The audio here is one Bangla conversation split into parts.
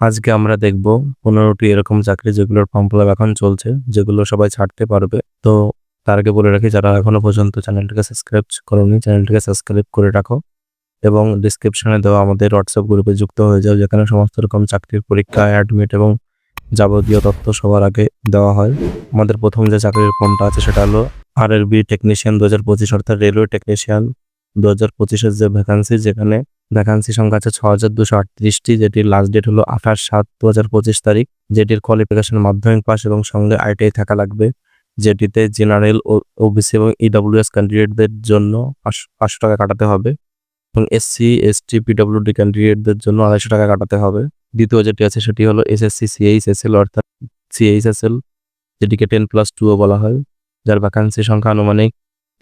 আজকে আমরা দেখব পনেরোটি এরকম চাকরি যেগুলোর ফর্ম ফিল এখন চলছে, যেগুলো সবাই ছাড়তে পারবে। তো তার আগে বলে রাখি, যারা এখনও পর্যন্ত চ্যানেলটিকে সাবস্ক্রাইব করোনি, চ্যানেলটিকে সাবস্ক্রাইব করে রাখো এবং ডিসক্রিপশনে দেওয়া আমাদের হোয়াটসঅ্যাপ গ্রুপে যুক্ত হয়ে যাও, যেখানে সমস্ত রকম চাকরির পরীক্ষা অ্যাডমিট এবং যাবতীয় তথ্য সবার আগে দেওয়া হয়। আমাদের প্রথম যে চাকরির ফর্মটা আছে, সেটা হলো আর এর বি টেকনিশিয়ান দু হাজার পঁচিশ, অর্থাৎ রেলওয়ে টেকনিশিয়ান দু হাজার পঁচিশের যে ভ্যাকান্সি যেখানে ভ্যাকান্সি সংখ্যা আছে ছ হাজার দুশো আটত্রিশটি, যেটির লাস্ট ডেট হলো আঠাশ সাত দু হাজার পঁচিশ তারিখ, যেটির কোয়ালিফিকেশন মাধ্যমিক পাস এবং সঙ্গে আইটিআই থাকা লাগবে, যেটিতে জেনারেল ওবিসি এবং ইডাব্লিউএস ক্যান্ডিডেটদের জন্য পাঁচ- পাঁচশো টাকা কাটাতে হবে এবং এসসি এসটি পিডব্লিউডি ক্যান্ডিডেটদের জন্য আড়াইশো টাকা কাটাতে হবে। দ্বিতীয় যেটি আছে সেটি হলো এসএসসি সিএইচএসএল অর্থাৎ সিএইচএসএল যেটিকে টেন প্লাস টুও বলা হয়, যার ভ্যাকান্সি সংখ্যা আনুমানিক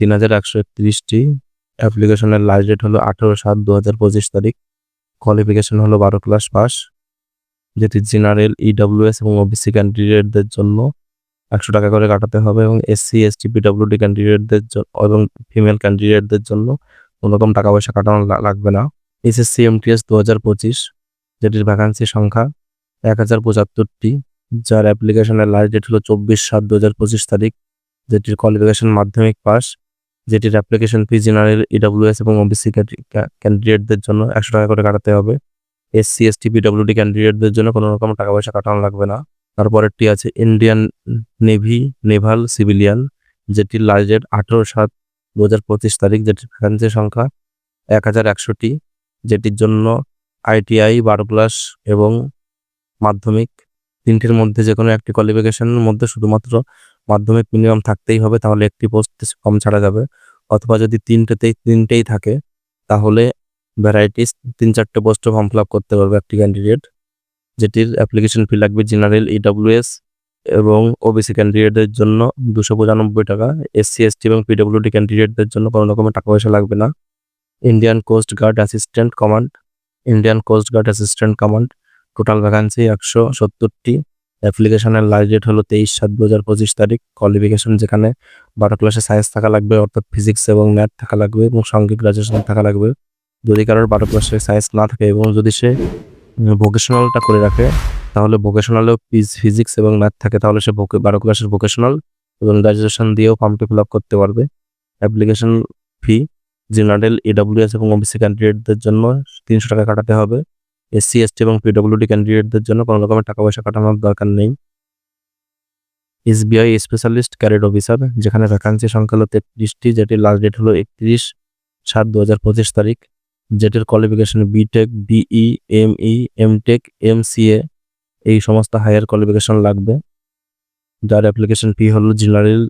তিন হাজার একশো একত্রিশটি। অ্যাপ্লিকেশনের লাস্ট ডেট হলো আঠেরো সাত দু হাজার পঁচিশ তারিখ। কোয়ালিফিকেশন হলো বারো ক্লাস পাস যেটি জেনারেল ইডাব্লিউএস এবং ওবিসি ক্যান্ডিডেটদের জন্য একশো টাকা করে কাটাতে হবে এবং এসসি এসটি পিডব্লিউডি ক্যান্ডিডেটদের জন্য এবং ফিমেল ক্যান্ডিডেটদের জন্য রকম টাকা পয়সা কাটানো লাগবে না। এসএসসি এমটিএস দু হাজার পঁচিশ, যেটির ভ্যাকান্সি সংখ্যা এক হাজার পঁচাত্তরটি, যার অ্যাপ্লিকেশনের লাস্ট ডেট হলো চব্বিশ সাত দু হাজার পঁচিশ তারিখ, যেটির কোয়ালিফিকেশন মাধ্যমিক পাস যেটির অ্যাপ্লিকেশন ফি জেনারেল ইডাব্লিউএস এবং ওবিসি ক্যান্ডিডেটদের জন্য একশো টাকা করে কাটাতে হবে। এস এসসি এসটি পিডব্লিউডি ক্যান্ডিডেটদের জন্য কোনো রকম টাকা পয়সা কাটানো লাগবে না। তারপরেরটি আছে ইন্ডিয়ান নেভি নেভাল সিভিলিয়ান যেটির লাস্ট ডেট আঠেরো সাত দু হাজার পঁচিশ তারিখ যেটির ভ্যাকান্সি সংখ্যা এক হাজার একশোটি, যেটির জন্য আইটিআই বারো ক্লাস এবং মাধ্যমিক তিনটির মধ্যে যে কোনো একটি কোয়ালিফিকেশনের মধ্যে শুধুমাত্র মাধ্যমিক মিনিমাম থাকতেই হবে, তাহলে একটি পোস্ট কম ছাড়া যাবে। অথবা যদি তিনটেতেই, তিনটেই থাকে, তাহলে ভ্যারাইটিস তিন চারটে পোস্টে ফর্ম ফিল আপ করতে পারবে একটি ক্যান্ডিডেট যেটির অ্যাপ্লিকেশন ফি লাগবে জেনারেল ইডাব্লিউএস এবং ওবিসি ক্যান্ডিডেটদের জন্য দুশো পঁচানব্বই টাকা। এসসি এসটি এবং পিডব্লিউডি ক্যান্ডিডেটদের জন্য কোনো রকমের টাকা পয়সা লাগবে না। Indian coast guard assistant command Indian coast guard assistant command total vacancy একশো সত্তরটি। অ্যাপ্লিকেশনের লাস্ট ডেট হলো তেইশ সাত দু হাজার পঁচিশ তারিখ। কোয়ালিফিকেশন যেখানে বারো ক্লাসে সায়েন্স থাকা লাগবে, অর্থাৎ ফিজিক্স এবং ম্যাথ থাকা লাগবে এবং সঙ্গে গ্রাজুয়েশন থাকা লাগবে। যদি কারোর বারো ক্লাসে সায়েন্স না থাকে এবং যদি সে ভোকেশনালটা করে রাখে, তাহলে ভোকেশনালেও ফিজিক্স এবং ম্যাথ থাকে, তাহলে সে বারো ক্লাসের ভোকেশনাল এবং গ্রাজুয়েশন দিয়েও ফর্মটি ফিল আপ করতে পারবে। অ্যাপ্লিকেশন ফি জেনারেল ইডাব্লিউএস এবং ওবিসি ক্যান্ডিডেটদের জন্য তিনশো টাকা কাটাতে হবে। এসসি এসটি এবং পিডব্লিউডি ক্যান্ডিডেটদের জন্য কোনো রকমের টাকা পয়সা কাটানোর দরকার নেই। এসবিআই স্পেশালিস্ট ক্যারিড অফিসার যেখানে ভ্যাকান্সি সংখ্যা হলো তেত্রিশটি, যেটির লাস্ট ডেট হলো একত্রিশ সাত দু হাজার পঁচিশ তারিখ। যেটির qualification BTech BE ME MTech MCA এই সমস্ত হায়ার কোয়ালিফিকেশন লাগবে। যার অ্যাপ্লিকেশন ফি হলো জেনারেল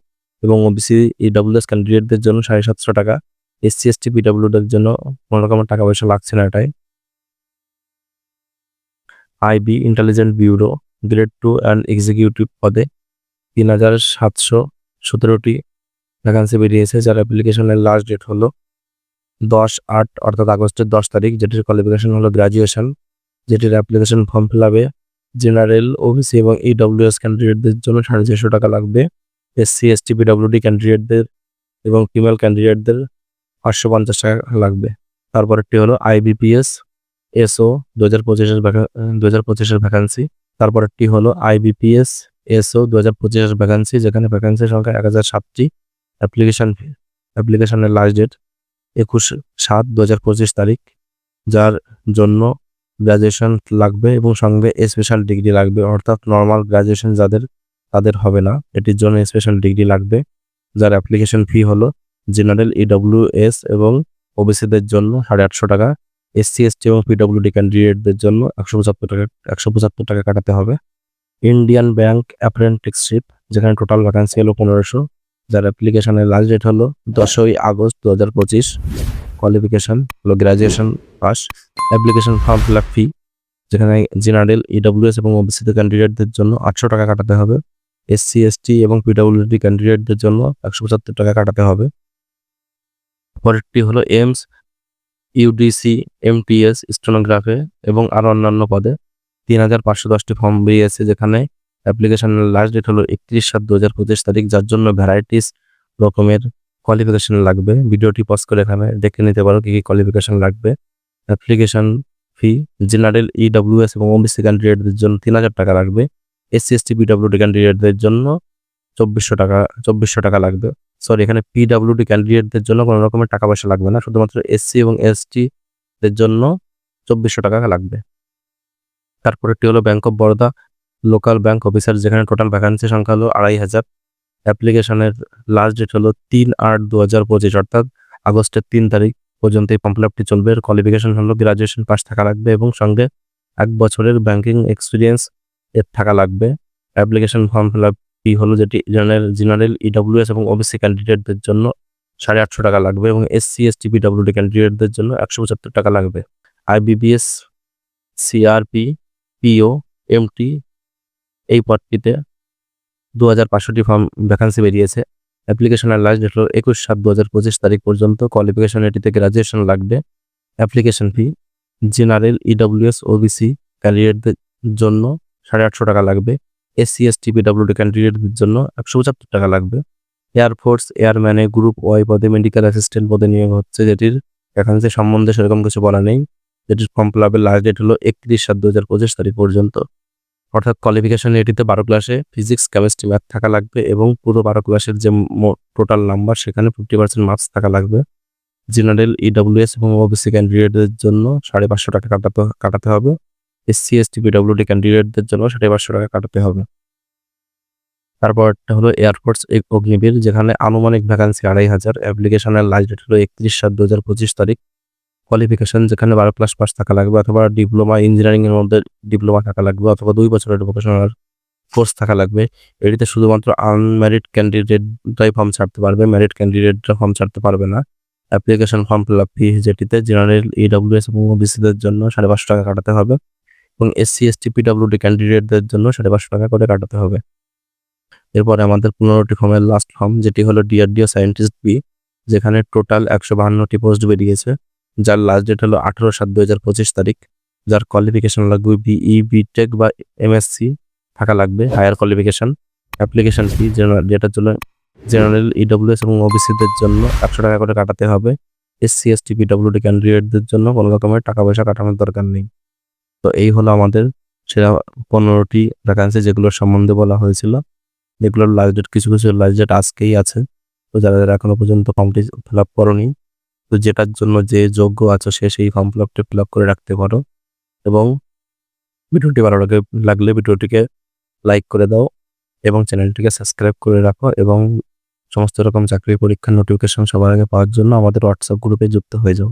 এবং ওবিসি ইডাব্লিউএস ক্যান্ডিডেটদের জন্য সাড়ে সাতশো টাকা। এসসি এসটি পিডাব্লিউডের জন্য কোনো রকমের টাকা পয়সা লাগছে না এটাই। IB intelligent bureau grade two and executive পদে তিন হাজার সাতশো সতেরোটি ভ্যাকান্সি বেরিয়েছে, যার অ্যাপ্লিকেশনের লাস্ট ডেট হলো দশ আট, অর্থাৎ আগস্টের দশ তারিখ, যেটির কোয়ালিফিকেশন হলো গ্রাজুয়েশন যেটির অ্যাপ্লিকেশন ফর্ম ফিল আপে জেনারেল ওবিসি এবং ইডব্লিউএস ক্যান্ডিডেটদের জন্য সাড়ে চারশো টাকা লাগবে। এসসি এসটি পিডব্লিউডি ক্যান্ডিডেটদের এবং ফিমেল ক্যান্ডিডেটদের পাঁচশো পঞ্চাশ টাকা লাগবে। তারপরেরটি হলো আইবিপিএস এসও দু হাজার পঁচিশের দু হাজার পঁচিশের ভ্যাকান্সি তারপরেরটি হলো আইবিপিএস এসও দু হাজার পঁচিশের ভ্যাকান্সি যেখানে ভ্যাকান্সির সংখ্যা এক হাজার সাতটি। অ্যাপ্লিকেশন অ্যাপ্লিকেশনের লাস্ট ডেট একুশ সাত দু হাজার পঁচিশ তারিখ। যার জন্য গ্রাজুয়েশন লাগবে এবং সঙ্গে স্পেশাল ডিগ্রি লাগবে। অর্থাৎ নর্মাল গ্রাজুয়েশন যাদের, তাদের হবে না। এটির জন্য স্পেশাল ডিগ্রি লাগবে। যার অ্যাপ্লিকেশন ফি হলো জেনারেল ইডব্লিউএস এবং ওবিসিদের জন্য সাড়ে আটশো টাকা। এসসি এসটি এবং পিডব্লিউডি ক্যান্ডিডেটদের জন্য একশো পঁচাত্তর টাকা, একশো পঁচাত্তর টাকা কাটাতে হবে। ইন্ডিয়ান ব্যাংক অ্যাপ্রেন্টিসশিপ যেখানে টোটাল ভ্যাকান্সি হলো পনেরোশো, যার অ্যাপ্লিকেশনের লাস্ট ডেট হলো দশই আগস্ট দু হাজার পঁচিশ। কোয়ালিফিকেশন হলো graduation pass application form fill up fee যেখানে জেনারেল ইডব্লিউএস এবং ওবিসিতে ক্যান্ডিডেটদের জন্য আটশো টাকা কাটাতে হবে। এসসি এসটি এবং পিডব্লিউডি ক্যান্ডিডেটদের জন্য একশো পঁচাত্তর টাকা কাটাতে হবে। পরেরটি হলো এমস ইউডিসি এমটিএস স্টোনোগ্রাফে এবং আরও অন্যান্য পদে। তিন হাজার পাঁচশো দশটি ফর্ম বেরিয়েছে যেখানে অ্যাপ্লিকেশনের লাস্ট ডেট হলো একত্রিশ সাত দু হাজার পঁচিশ তারিখ, যার জন্য ভ্যারাইটিস রকমের কোয়ালিফিকেশন লাগবে। ভিডিওটি পজ করে এখানে দেখে নিতে পারো কী কী কোয়ালিফিকেশন লাগবে। অ্যাপ্লিকেশন ফি জেনারেল ইডব্লিউএস এবং ওবিসি ক্যান্ডিডেটদের জন্য তিন হাজার টাকা লাগবে। এসসি এসটি পিডব্লিউডি ক্যান্ডিডেটদের জন্য চব্বিশশো টাকা চব্বিশশো টাকা লাগবে। সরি এখানে পিডব্লিউডি ক্যান্ডিডেটদের জন্য কোনো রকমের টাকা পয়সা লাগবে না। শুধুমাত্র এসসি এবং এসটি দের জন্য চব্বিশশো টাকা লাগবে। তারপরেরটি হলো bank of Baroda local bank officer যেখানে টোটাল ভ্যাকান্সি সংখ্যা হলো আড়াই হাজার। অ্যাপ্লিকেশনের লাস্ট ডেট হলো তিন আট দু হাজার পঁচিশ, অর্থাৎ আগস্টের তিন তারিখ পর্যন্ত এই ফর্ম আপটি চলবে। এর কোয়ালিফিকেশন হলো গ্রাজুয়েশন পাস থাকা লাগবে এবং সঙ্গে এক বছরের ব্যাংকিং এক্সপিরিয়েন্স এর থাকা লাগবে। Application form fill up fee হলো যেটি জেনারেল জেনারেল ইডব্লিউএস এবং ওবিসি ক্যান্ডিডেটদের জন্য সাড়ে আটশো টাকা লাগবে এবং এসসি এসটি পিডব্লিউডি ক্যান্ডিডেটদের জন্য একশো পঁচাত্তর টাকা লাগবে। আইবিবিএস সিআরপি পিও এমটি এই পদটিতে দু হাজার পাঁচশোটি ফর্ম ভ্যাকান্সি বেরিয়েছে। অ্যাপ্লিকেশনের লাস্ট ডেট হলো একুশ সাত দু হাজার পঁচিশ তারিখ পর্যন্ত। কোয়ালিফিকেশন এটিতে গ্রাজুয়েশন লাগবে। Application fee general EWS OBC ক্যান্ডিডেটদের জন্য সাড়ে আটশো টাকা লাগবে। এসসি এসটি পিডব্লিউডি ক্যান্ডিডেটদের জন্য একশো পঁচাত্তর টাকা লাগবে। এয়ারফোর্স এয়ারম্যানে গ্রুপ ওয়াই পদে মেডিকেল অ্যাসিস্ট্যান্ট পদে নিয়োগ হচ্ছে, যেটির ভ্যাকান্সি সম্বন্ধে সেরকম কিছু বলা নেই। যেটির ফর্ম ফিল আপের লাস্ট ডেট হলো একত্রিশ সাত দু হাজার পঁচিশ তারিখ পর্যন্ত। অর্থাৎ কোয়ালিফিকেশন এটিতে বারো ক্লাসে ফিজিক্স কেমিস্ট্রি ম্যাথ থাকা লাগবে এবং পুরো বারো ক্লাসের যে টোটাল নাম্বার সেখানে ফিফটি পার্সেন্ট মার্কস থাকা লাগবে। জেনারেল ইডব্লিউএস এবং ওবিসি ক্যান্ডিডেটদের জন্য সাড়ে পাঁচশো টাকা কাটাতে কাটাতে হবে। এসসি এসটি পিডব্লিউডি ক্যান্ডিডেটদের জন্য সাড়ে পাঁচশো টাকা কাটাতে হবে। তারপর তারপরটা হলো এয়ারফোর্স অগ্নিবীর, যেখানে আনুমানিক ভ্যাকান্সি আড়াই হাজার অ্যাপ্লিকেশনের লাস্ট ডেট হলো একত্রিশ সাত দু হাজার পঁচিশ তারিখ। কোয়ালিফিকেশন যেখানে বারো ক্লাস পাস থাকা লাগবে অথবা ডিপ্লোমা ইঞ্জিনিয়ারিং এর মধ্যে ডিপ্লোমা থাকা লাগবে অথবা দুই বছরের ভোকেশনাল কোর্স থাকা লাগবে। এটিতে শুধুমাত্র আনম্যারিড ক্যান্ডিডেটরাই ফর্ম ছাড়তে পারবে ম্যারিড ক্যান্ডিডেটরা ফর্ম ছাড়তে পারবে না। Application form fill up fee যেটিতে জেনারেল ইডব্লিউএস এবং ওবিসিদের জন্য সাড়ে পাঁচশো টাকা কাটাতে হবে। এবং এসসি এসটি পিডব্লিউডি ক্যান্ডিডেটদের জন্য সাড়ে পাঁচশো টাকা করে কাটাতে হবে। এরপরে আমাদের পনেরোটি ফর্মের লাস্ট ফর্ম যেটি হলো ডিআরডিও সায়েন্টিস্ট বি যেখানে টোটাল একশো বাহান্নটি পোস্ট বেরিয়েছে। যার লাস্ট ডেট হলো আঠেরো সাত দু হাজার পঁচিশ তারিখ। যার কোয়ালিফিকেশন লাগবে বিই বিটেক বা এমএসসি থাকা লাগবে higher qualification application fee general যেটার জন্য জেনারেল ইডব্লিউএস এবং ওবিসিদের জন্য একশো টাকা করে কাটাতে হবে। এসসি এসটি পিডব্লিউডি ক্যান্ডিডেটদের জন্য কোনো রকমের টাকা পয়সা কাটানোর দরকার নেই। তো এই হলো আমাদের সেরা পনেরোটি ভ্যাকান্সি যেগুলোর সম্বন্ধে বলা হয়েছিল। যেগুলোর লাস্ট ডেট কিছু কিছু লাস্ট ডেট আজকেই আছে। তো যারা যারা এখনও পর্যন্ত ফর্মটি ফিল আপ করনি, তো যেটার জন্য যে যোগ্য আছো সে সেই ফর্ম ফিল আপটি ফিল আপ করে রাখতে পারো। এবং ভিডিওটি ভালো লাগে লাগলে ভিডিওটিকে লাইক করে দাও এবং চ্যানেলটিকে সাবস্ক্রাইব করে রাখো এবং সমস্ত রকম চাকরি পরীক্ষার নোটিফিকেশন সবার আগে পাওয়ার জন্য আমাদের হোয়াটসঅ্যাপ গ্রুপে যুক্ত হয়ে যাও।